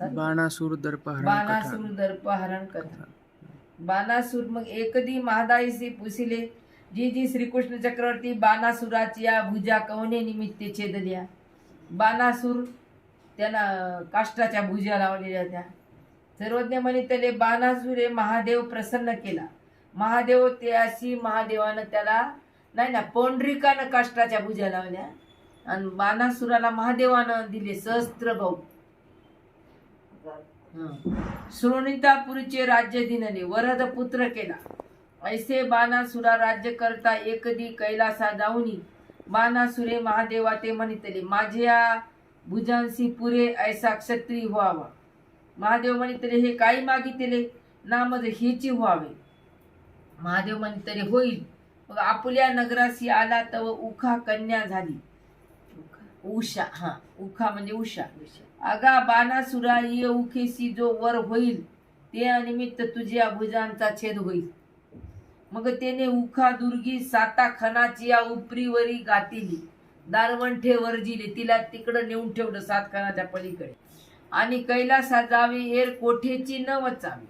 बाणासूर दर्पहरण बाणासूर दर्पहरण कथा. बाणासूर मग एकदी महादाईसी पुसिले जी जी श्रीकृष्ण चक्रवर्ती बाणासुराची या भुजा कवने निमित्त छेदल्या? बाणासूर त्यांना काष्टाच्या भुजा लावलेल्या त्या सर्वज्ञ म्हणे त्याले बाणासूर हे महादेव प्रसन्न केला. महादेव ते अशी महादेवानं त्याला नाही ना पौंडरिकानं काष्टाच्या भुजा लावल्या. आणि बाणासुराला महादेवानं दिले सहस्त्र भाऊ सुनितापूरचे राज्य दिनने वरद पुत्र केला. ऐसे बाणासुरा राज्य करता एकदी कैलासा जाऊनी बाणासुरे महादेवा ते म्हणितले माझ्या भुजांसी पुरे ऐसा क्षत्रिय व्हावा. महादेव म्हणितले हे काही मागितले? ना मज हेची व्हावे. महादेव म्हणितले होईल. मग आपुल्या नगराशी आला तव उखा कन्या झाली. उषा हा उखा म्हणजे उषा. अगा बाणासुरा ये उखेसी जो वर होईल ते निमित्त तुझ्या भुजांचा छेद होईल. मग त्याने उखा दुर्गी साता खनाची या उपरीवरी गातिली. दारवंठे वर्जिली तिला तिकडं नेऊन ठेवलं सात खनाच्या पलीकडे. आणि कैलासा जावे एर कोठेची न वचावी.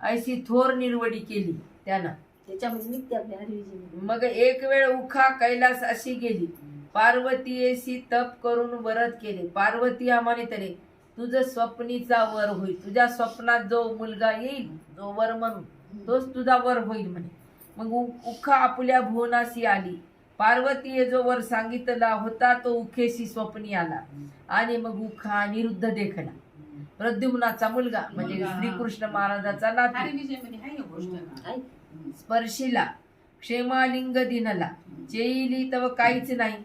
अशी थोर निर्वडी केली त्यानं. त्याच्यामध्ये हरिविजय मग एक वेळ उखा कैलास अशी गेली. पार्वतीयेशी तप करून व्रत केले. पार्वती आम्हाने तरे तुझं स्वप्नीचा वर होईल. तुझ्या स्वप्नात जो मुलगा येईल जो वर म्हणून तोच तुझा वर होईल म्हणे. मग उखा आपल्या भुवनाशी आली. पार्वतीये जो वर सांगितला होता तो उखेशी स्वप्नी आला. आणि मग उखा अनिरुद्ध देखला. प्रद्युम्नाचा मुलगा म्हणजे. श्रीकृष्ण महाराजाचा नातू. स्पर्शिला क्षेमालिंग दिनला. चेईली तर काहीच नाही.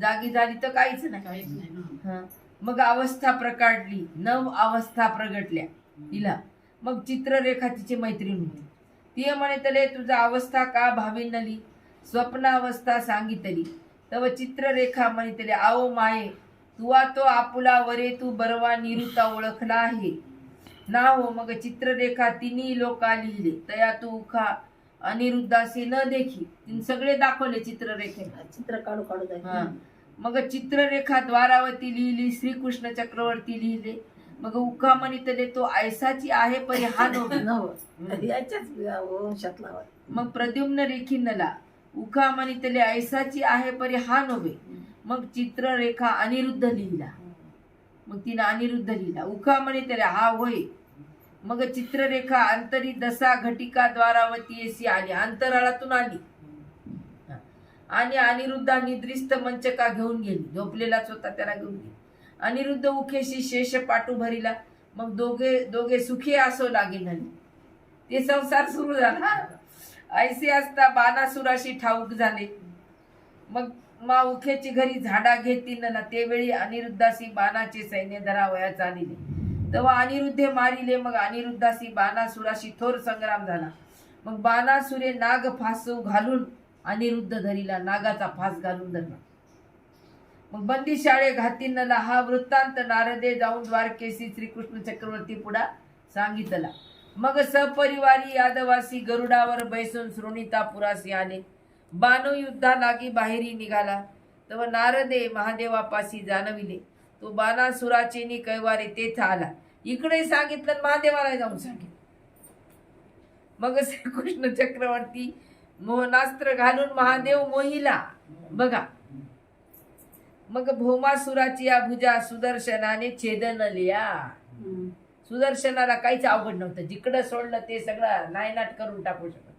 जागी झाली तर काहीच नाही. काहीच नाही ना. हं. मग अवस्था प्रकाडली नव अवस्था प्रगटल्या. तिला मग चित्ररेखा तिची मैत्रीण होती. ती म्हणे तले तुझा अवस्था का भाविनली? स्वप्नावस्था सांगितली. तव चित्ररेखा म्हणे तले आओ माये तुवा तो आपुला वरे तू बरवा निरुता ओळखला आहे. ना हो. मग चित्ररेखा तिन्ही लोका लिहिले तया तू उखा अनिरुद्धासी न देखी तिने सगळे दाखवले चित्ररेखे. चित्र काढू काढू हा. मग चित्ररेखा द्वारावती लिहिली श्रीकृष्ण चक्रवर्ती लिहिले. मग उका म्हणितले तो ऐसाची आहे परी हा नव याच्याच वंशातला. मग प्रद्युम्न रेखिनला उका म्हणितले ऐसाची आहे परी हा नव्हे मग चित्ररेखा अनिरुद्ध लिहिला. मग तिनं अनिरुद्ध लिहिला. उका म्हणितले हा होय. मग चित्ररेखा अंतरी दसा घटिका द्वारावती आली अंतराळातून आली. आणि अनिरुद्धा निद्रिस्त मंचका घेऊन गेली. झोपलेलाच होता त्याला घेऊन गेली. अनिरुद्ध उखेशी शेष पाटू भरिला. मग दोघे दोघे सुखी असो लागे नली ते संसार सुरू झाला. ऐसे असता बाणासुराशी ठाऊक झाले. मग मा उखेची घरी झाडा घेतील ना तेवेळी अनिरुद्धाशी बाणाचे सैन्य धरावयास आलेले तेव्हा अनिरुद्धे मारिले मग अनिरुद्धाशी बाणासुराशी थोर संग्राम झाला. मग बाणासुरे नाग फासू घालून अनिरुद्ध धरीला नागाचा फास घालून धरला. मग बंदी शाळे घातीनला हा वृत्तांत नारदे जाऊन द्वारकेशी श्रीकृष्ण चक्रवर्ती पुढा सांगितला. मग सपरिवारी यादवासी गरुडावर बैसून श्रोणितापुरासी आले बाणू युद्धा लागी बाहेरी निघाला. तेव्हा नारदे महादेवापाशी जाणविले. तो बाणासुराचे नि कैवारे तेथ आला इकडे सांगितलं महादेवाला जाऊन सांगितलं. मग श्रीकृष्ण चक्रवर्ती मोहनास्त्र घालून महादेव मोहिला. बघा. मग भौमासुराची या भुजा सुदर्शनाने छेदनल्या. हम्म. सुदर्शनाला काहीच अवघड नव्हतं. जिकडं सोडलं ते सगळं नायनाट करून टाकू शकत.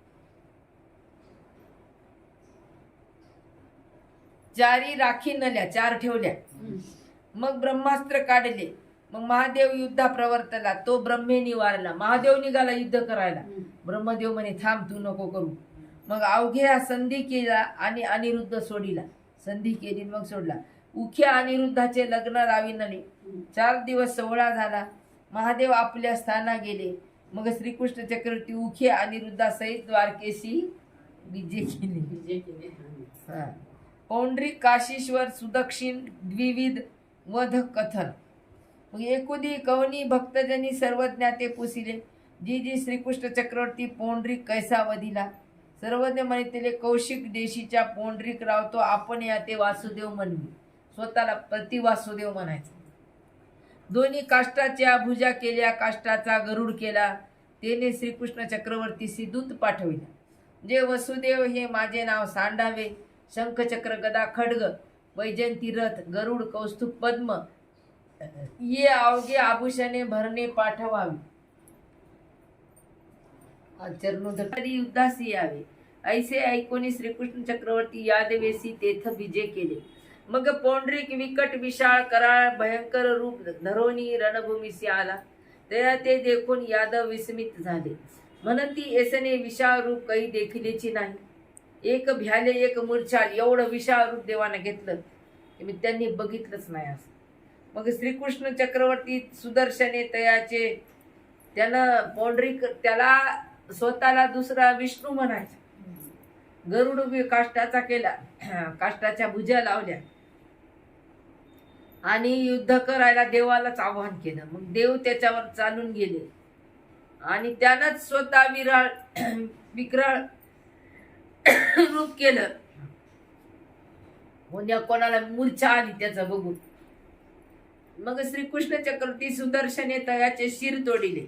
चारी राखी नल्या चार ठेवल्या. मग ब्रह्मास्त्र काढले. मग महादेव युद्धा प्रवर्तला. तो ब्रह्मे निवारला महादेव निघाला युद्ध करायला. ब्रह्मदेव म्हणे थांब तू नको करू. मग अवघ्या संधी केला आणि अनिरुद्ध सोडिला. संधी केली मग सोडला. उख्या अनिरुद्धाचे लग्न राविनले चार दिवस सोहळा झाला. महादेव आपल्या स्थाना गेले. मग श्रीकृष्ण चक्रवर्ती उखे अनिरुद्धासहित द्वारकेशी विजय केले. विजय केले. पौंड्रिक काशीश्वर सुदक्षिण द्विविध वध कथन मग एकुदी कवनी भक्तजनी सर्वज्ञाते पुसिले. जी जी श्रीकृष्ण चक्रवर्ती पौंड्रिक कैसा वधिला सर्वज्ञ म्हणितले कौशिक देशीच्या पौंड्रिक रावतो आपण या ते वासुदेव म्हणली स्वतःला प्रति वासुदेव म्हणायचं. दोन्ही काष्टाच्या भुजा केल्या काष्टाचा गरुड केला. तेने श्रीकृष्ण चक्रवर्तीसी दूत पाठविला. जे वसुदेव हे माझे नाव सांडावे. शंखचक्र गदा खड्ग. वैजयंती रथ गरुड कौस्तुभ पद्म. ये अवघे आभूषणे भरणे पाठवावी. चरणोदरी युद्धासी यावे. ऐसे ऐकोनी श्रीकृष्ण चक्रवर्ती यादवेसी तेथ विजय केले. मग पौंड्रिक विकट विशाळ कराळ भयंकर रूप धरोनी रणभूमीसी आला. तेव्हा ते देखून यादव विस्मित झाले. म्हणती ती येसने विशाळ रूप काही देखिलेची नाही. एक भ्याले एक मुरछाल एवढं विशाळ रूप देवानं घेतलं की मी त्यांनी बघितलंच नाही असं. मग श्रीकृष्ण चक्रवर्ती सुदर्शने तयाचे त्यानं पौंडरिक त्याला स्वतःला दुसरा विष्णू म्हणायचा. गरुड बी काष्टाचा केला काष्टाच्या भुजा लावल्या. आणि युद्ध करायला देवालाच आवाहन केलं. मग देव त्याच्यावर चालून गेले. आणि त्यानंच स्वतः विराळ विक्राळ रूप केलं. कोण्या कोणाला मूर्छा आली त्याचं बघून. मग श्रीकृष्ण चक्रवर्ती सुदर्शने तयाचे शिर तोडिले.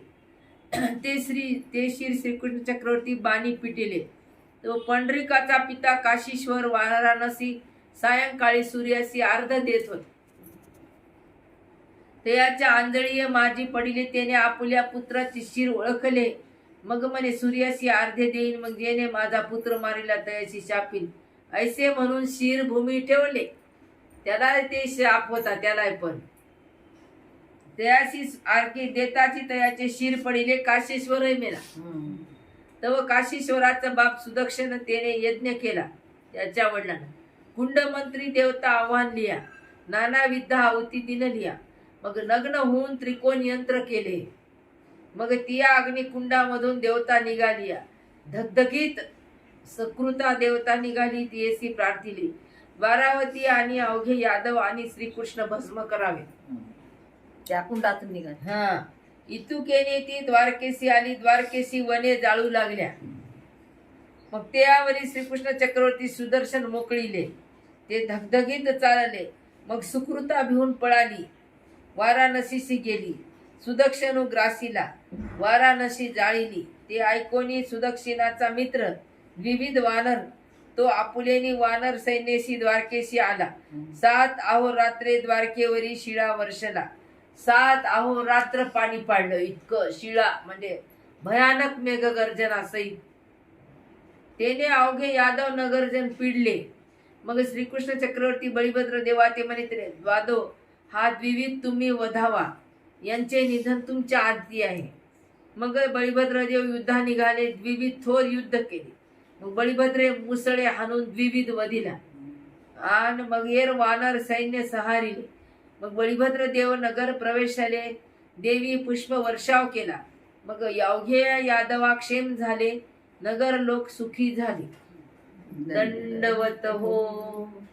ते श्री ते शिर श्रीकृष्ण चक्रवर्ती बाणी पिटिले. तो पंढरिकाचा पिता काशीश्वर वाराणसी सायंकाळी सूर्यासी अर्ध देत होत. तयाच्या आंधळीय माझी पडिले त्याने आपुल्या पुत्राचे शिर ओळखले. मग म्हणे सूर्यासी अर्धे देईन मग जेने माझा पुत्र मारिला तयाशी शापील ऐसे म्हणून शिर भूमी ठेवले. त्याला ते शाप होता त्याला पण. तयाशी आरकी देताची तयाचे शिर पडिले काशेश्वर मेला. तव काशीश्वराचा बाप सुदक्षिण त्याने यज्ञ केला. त्याच्या वडिलांना कुंडमंत्री देवता आव्हान लिया नाना विद्या आहुती दिन लिया मग नग्न होऊन त्रिकोण यंत्र केले. मग तिया अग्निकुंडामधून देवता निघालिया धगधगीत सकृता देवता निघाली ती येसी प्रार्थिली. द्वारावती आणि अवघे यादव आणि श्रीकृष्ण भस्म करावे. त्या कुंडातून निघाले. हा. इतुकेने ती द्वारकेशी आली द्वारकेशी वने जाळू लागल्या. मग त्यावरी श्रीकृष्ण चक्रवर्ती सुदर्शन मोकळीले. ते धगधगीत चालले. मग सुकृता भिवून पळाली. वाराणसीशी गेली. सुदक्षिणू ग्रासीला वाराणसी जाळीली. ते ऐकोनी सुदक्षिणाचा मित्र विविध वानर तो आपुलेनी वानर सैन्यशी द्वारकेशी आला. सात अहोरात्रे द्वारकेवरी शिळा वर्षला. सात अहोरात्र पाणी पाडलं. इतकं शिळा म्हणजे भयानक मेघगर्जना सहित. तेने अवघे यादव नगरजन पिडले. मग श्रीकृष्ण चक्रवर्ती बळीभद्र देवा ते म्हणे द्वादो हा द्विविध तुम्ही वधावा. यांचे निधन तुमच्या आधी आहे. मग बळीभद्रदेव युद्धा निघाले द्विविध थोर युद्ध केले. मग बळीभद्रे मुसळे हाणून द्विविध वधिला. आणि मग एर वानर सैन्य सहारिले. मग बळीभद्र देव नगर प्रवेशाले देवी पुष्प वर्षाव केला. मग अवघे यादवाक्षेम झाले. नगर लोक सुखी झाले. दंडवत हो.